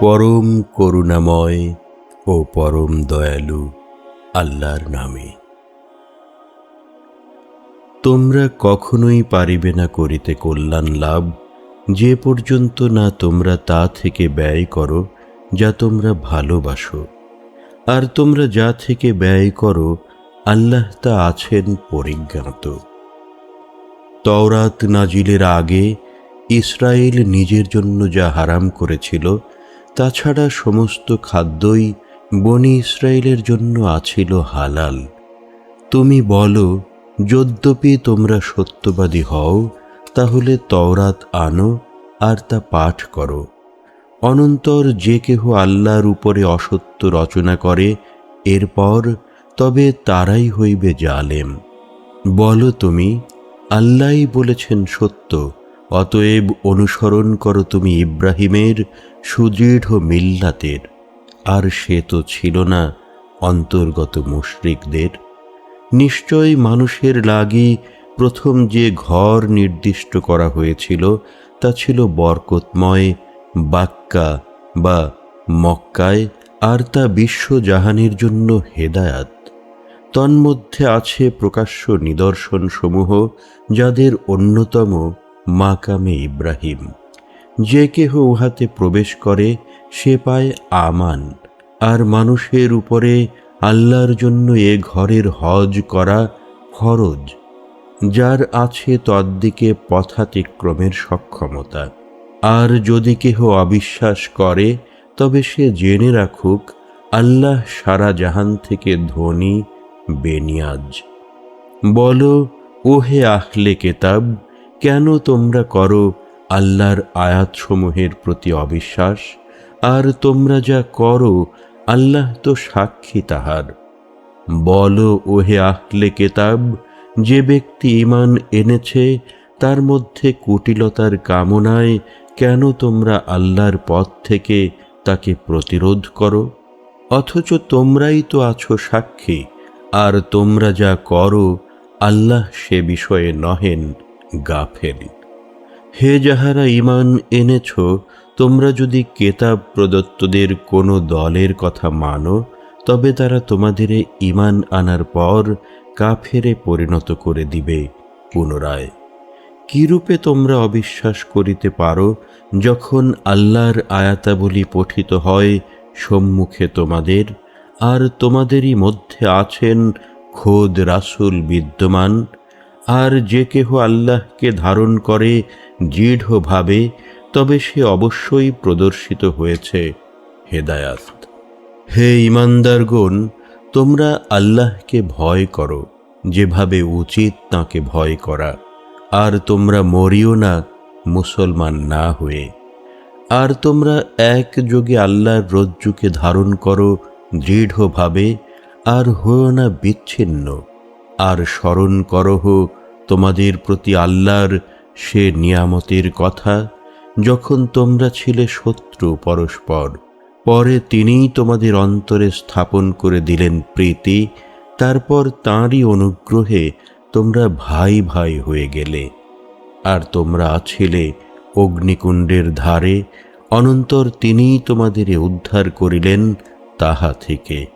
পরম করুণাময় ও পরম দয়ালু আল্লাহর নামে। তোমরা কখনোই পারিবে না করিতে কল্যাণ লাভ, যে পর্যন্ত না তোমরা তা থেকে ব্যয় করো যা তোমরা ভালোবাসো। আর তোমরা যা থেকে ব্যয় করো, আল্লাহ তা আছেন পরিজ্ঞাত। তওরাত নাজিলের আগে ইসরায়েল নিজের জন্য যা হারাম করেছিল তাছাড়া সমস্ত খাদ্যই বনি ইসরায়েলের জন্য আছিল হালাল। তুমি বলো, যদ্যপি তোমরা সত্যবাদী হও, তাহলে তওরাত আনো আর তা পাঠ করো। অনন্তর যে কেহ আল্লাহর উপরে অসত্য রচনা করে, এরপর তবে তারাই হইবে জালেম। বলো তুমি, আল্লাহই বলেছেন সত্য অতএব অনুসরণ করো তুমি ইব্রাহিমের সুদৃঢ় মিল্লাতের। আর সে তো ছিল না অন্তর্গত মুশরিকদের। নিশ্চয় মানুষের লাগি প্রথম যে ঘর নির্দিষ্ট করা হয়েছিল, তা ছিল বরকতময় বাক্কা বা মক্কায়, আর তা বিশ্বজাহানের জন্য হেদায়াত। তন্মধ্যে আছে প্রকাশ্য নিদর্শনসমূহ, যাদের অন্যতম মাকামে ইব্রাহিম। যে কেহ উহাতে প্রবেশ করে, সে পায় আমান। আর মানুষের উপরে আল্লাহর জন্য এ ঘরের হজ করা ফরজ, যার আছে তদ্দিকে পথাতিক্রমের সক্ষমতা। আর যদি কেহ অবিশ্বাস করে, তবে সে জেনে রাখুক, আল্লাহ সারা জাহান থেকে ধনী বেনিয়াজ। বলো, ওহে আহলে কেতাব কেন তোমরা করো আল্লাহর আয়াতসমূহের প্রতি অবিশ্বাস? আর তোমরা যা করো, আল্লাহ তো সাক্ষী তাহার। বলো, ওহে আহলে কেতাব, যে ব্যক্তি ইমান এনেছে, তার মধ্যে কুটিলতার কামনায় কেন তোমরা আল্লাহর পথ থেকে তাকে প্রতিরোধ করো? অথচ তোমরাই তো আছো সাক্ষী, আর তোমরা যা করো, আল্লাহ সে বিষয়ে নহেন। গাফেল। হে যাহারা ইমান এনেছ, তোমরা যদি কেতাব প্রদত্তদের কোনো দলের কথা মানো, তবে তারা তোমাদের ইমান আনার পর কাফেরে পরিণত করে দিবে পুনরায়। কিরূপে তোমরা অবিশ্বাস করিতে পারো, যখন আল্লাহর আয়াতাবলী পঠিত হয় সম্মুখে তোমাদের, আর তোমাদেরই মধ্যে আছেন খোদ রাসুল বিদ্যমান আর যে কেহ আল্লাহকে ধারণ করে, দৃঢ়ভাবে, তবে সে অবশ্যই প্রদর্শিত হয়েছে। হেদায়াত। হে ইমানদারগণ তোমরা আল্লাহকে ভয় করো, যেভাবে উচিত তাকে ভয় করা। আর তোমরা মরিও না, মুসলমান না হয়ে। আর তোমরা একযোগে আল্লাহর রজ্জুকে ধারণ করো, দৃঢ়ভাবে, আর হও না বিচ্ছিন্ন। আর স্মরণ করহ তোমাদের প্রতি আল্লাহর সে নিয়ামতের কথা, যখন তোমরা ছিলে শত্রু পরস্পর, পরে তিনিই তোমাদের অন্তরে স্থাপন করে দিলেন প্রীতি, তারপর তাঁরই অনুগ্রহে তোমরা ভাই ভাই হয়ে গেলে। আর তোমরা ছিলে অগ্নিকুণ্ডের ধারে, অনন্তর তিনিই তোমাদের উদ্ধার করিলেন তাহা থেকে।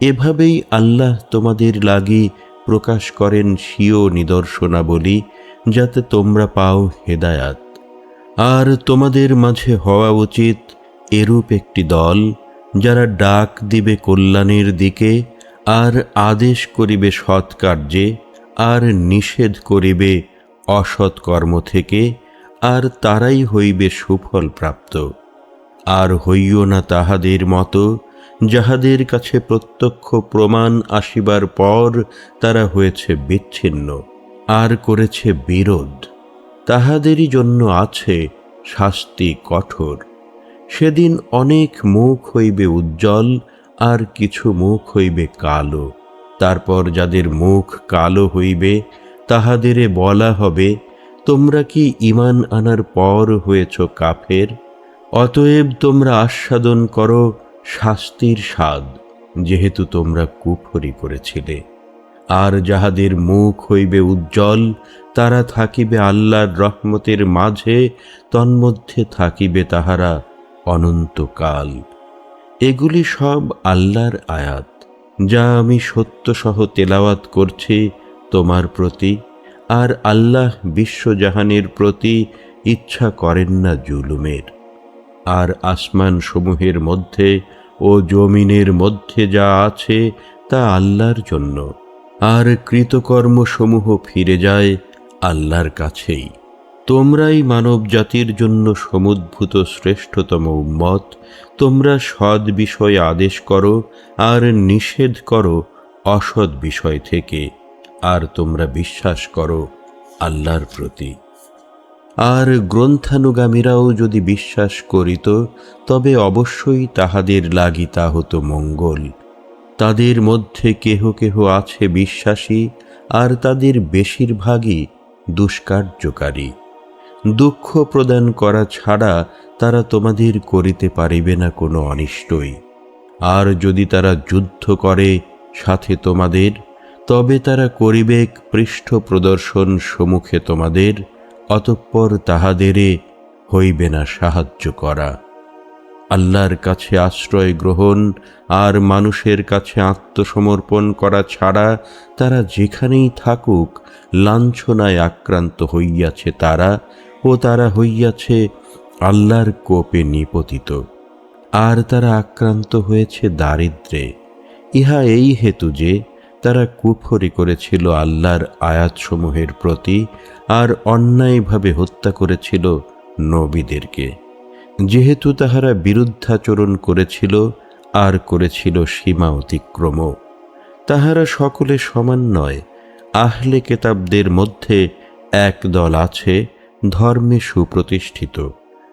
এভাবেই আল্লাহ তোমাদের লাগি প্রকাশ করেন স্বীয় নিদর্শনাবলী, যাতে তোমরা পাও হেদায়াত। আর তোমাদের মাঝে হওয়া উচিত এরূপ একটি দল, যারা ডাক দিবে কল্যাণের দিকে, আর আদেশ করিবে সৎ কার্যে, আর নিষেধ করিবে অসৎ কর্ম থেকে, আর তারাই হইবে সুফল প্রাপ্ত। আর হইও না তাহাদের মতো যাহাদের কাছে প্রত্যক্ষ প্রমাণ আসিবার পর তারা হয়েছে বিচ্ছিন্ন, আর করেছে বিরোধ। তাহাদেরই জন্য আছে শাস্তি কঠোর। সেদিন অনেক মুখ হইবে উজ্জ্বল, আর কিছু মুখ হইবে কালো। তারপর যাদের মুখ কালো হইবে, তাহাদেরে বলা হবে, তোমরা কি ইমান আনার পর হয়েছ কাফের? অতএব তোমরা আস্বাদন করো শাস্তির স্বাদ যেহেতু তোমরা কুফরি করেছিলে। আর যাহাদের মুখ হইবে উজ্জ্বল, তারা থাকিবে আল্লাহর রহমতের মাঝে, তন্মধ্যে থাকিবে তাহারা অনন্তকাল। এগুলি সব আল্লাহর আয়াত, যা আমি সত্যসহ তেলাওয়াত করছি তোমার প্রতি, আর আল্লাহ বিশ্বজাহানের প্রতি ইচ্ছা করেন না জুলুমের। আর আসমান সমূহের মধ্যে ও জমিনের মধ্যে যা আছে তা আল্লাহর জন্য। আর কৃতকর্মসমূহ ফিরে যায় আল্লাহর কাছেই। তোমরাই মানব জাতির জন্য সমুদ্ভূত শ্রেষ্ঠতম উম্মত। তোমরা সৎ বিষয়ে আদেশ করো আর নিষেধ করো অসৎ বিষয় থেকে। আর তোমরা বিশ্বাস করো আল্লাহর প্রতি। আর গ্রন্থানুগামীরাও যদি বিশ্বাস করিত, তবে অবশ্যই তাহাদের লাগিতা হতো মঙ্গল। তাদের মধ্যে কেহ কেহ আছে বিশ্বাসী, আর তাদের বেশিরভাগই দুষ্কার্যকারী। দুঃখ প্রদান করা ছাড়া তারা তোমাদের করিতে পারিবে না কোনো অনিষ্টই। আর যদি তারা যুদ্ধ করে সাথে তোমাদের, তবে তারা করিবেক পৃষ্ঠ প্রদর্শন সম্মুখে তোমাদের অতঃপর তাহাদেরে হইবে না সাহায্য করা। আল্লাহর কাছে আশ্রয় গ্রহণ আর মানুষের কাছে আত্মসমর্পণ করা ছাড়া তারা যেখানেই থাকুক লাঞ্ছনায় আক্রান্ত হইয়াছে তারা ও তারা হইয়াছে আল্লাহর কোপে নিপতিত। আর তারা আক্রান্ত হয়েছে দারিদ্রে। ইহা এই হেতু যে তারা কুফরি করেছিল আল্লাহর আয়াতসমূহের প্রতি আর অন্যায়ভাবে হত্যা করেছিল নবীদেরকে। যেহেতু তাহারা বিরুদ্ধাচরণ করেছিল, আর করেছিল সীমা অতিক্রম। তাহারা সকলে সমান নয়, আহলে কেতাবদের মধ্যে এক দল আছে, ধর্মে সুপ্রতিষ্ঠিত।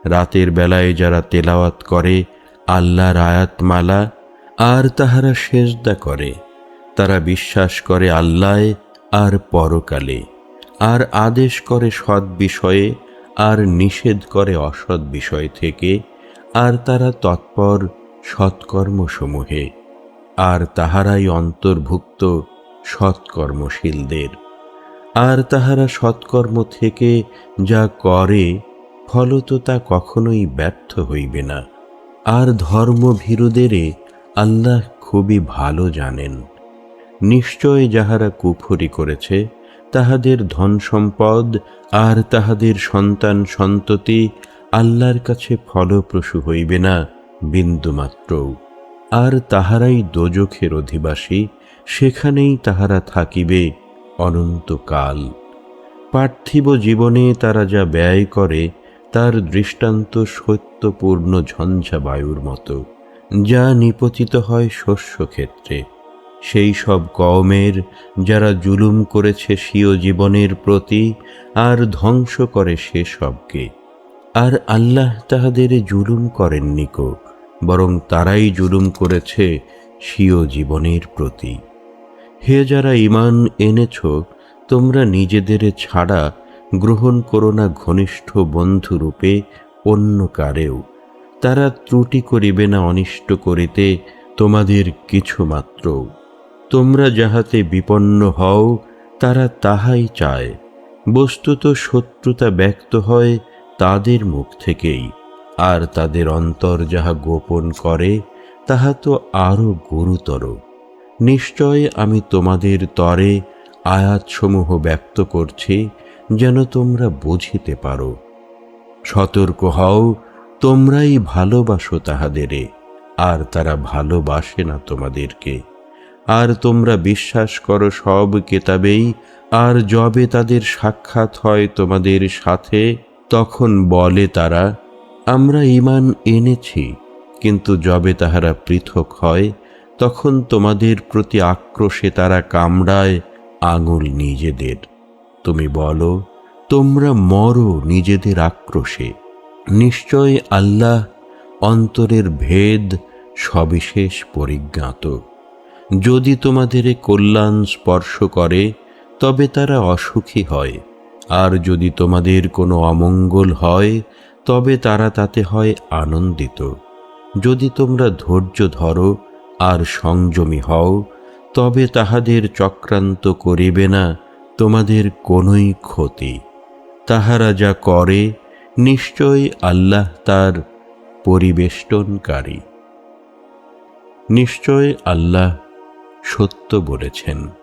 রাতের বেলায় যারা তেলাওয়াত করে, আল্লাহর আয়াতমালা, আর তাহারা সেজদা করে। তারা বিশ্বাস করে আল্লাহ আর পরকালে, আর আদেশ করে সৎ বিষয়ে, আর নিষেধ করে অসৎ বিষয় থেকে, আর তারা তৎপর সৎকর্মসমূহে, আর তাহারাই অন্তর্ভুক্ত সৎকর্মশীলদের। আর তাহারা সৎকর্ম থেকে যা করে, ফলত তা কখনোই ব্যর্থ হইবে না। আর ধর্মভীরুদেরে আল্লাহ খুবই ভালো জানেন। নিশ্চয় যাহারা কুফরি করেছে, তাহাদের ধন সম্পদ আর তাহাদের সন্তান সন্ততি আল্লাহর কাছে ফলপ্রসূ হইবে না বিন্দুমাত্রও আর তাহারাই দোজখের অধিবাসী, সেখানেই তাহারা থাকিবে অনন্তকাল। পার্থিব জীবনে তারা যা ব্যয় করে, তার দৃষ্টান্ত সত্যপূর্ণ ঝঞ্ঝা বায়ুর মতো, যা নিপতিত হয় শস্যক্ষেত্রে। সেই সব কওমের যারা জুলুম করেছে স্বীয় জীবনের প্রতি আর ধ্বংস করে সে সবকে। আর আল্লাহ তাহাদের জুলুম করেননি কো, বরং তারাই জুলুম করেছে স্বীয় জীবনের প্রতি। হে যারা ইমান এনেছ, তোমরা নিজেদের ছাড়া গ্রহণ করো না ঘনিষ্ঠ বন্ধুরূপে অন্য কারেও। তারা ত্রুটি করিবে না অনিষ্ট করিতে তোমাদের কিছু মাত্র তোমরা যাহাতে বিপন্ন হও, তারা তাহাই চায়। বস্তুত শত্রুতা ব্যক্ত হয় তাদের মুখ থেকেই। আর তাদের অন্তর যাহা গোপন করে, তাহা তো আরও গুরুতর। নিশ্চয় আমি তোমাদের তরে আয়াতসমূহ ব্যক্ত করছি, যেন তোমরা বুঝিতে পারো। সতর্ক হও, তোমরাই ভালোবাসো তাহাদেরে, আর তারা ভালোবাসে না তোমাদেরকে। আর তোমরা বিশ্বাস করো সব কেতাবেই, আর যবে তাদের সাক্ষাৎ হয় তোমাদের সাথে, তখন বলে তারা, আমরা ইমান এনেছি, কিন্তু যবে তাহারা পৃথক হয়, তখন তোমাদের প্রতি আক্রোশে তারা কামড়ায় আঙুল নিজেদের। তুমি বলো, তোমরা মরো নিজেদের আক্রোশে। নিশ্চয় আল্লাহ অন্তরের ভেদ সবিশেষ পরিজ্ঞাত। যদি তোমাদের কল্যাণ স্পর্শ করে, তবে তারা অসুখী হয়। আর যদি তোমাদের কোনো অমঙ্গল হয়, তবে তারা তাতে হয় আনন্দিত। যদি তোমরা ধৈর্য ধরো আর সংযমী হও, তবে তাহাদের চক্রান্ত করিবে না, তোমাদের কোনোই ক্ষতি। তাহারা যা করে, নিশ্চয় আল্লাহ তার পরিবেষ্টনকারী। নিশ্চয় আল্লাহ সত্য বলেছেন।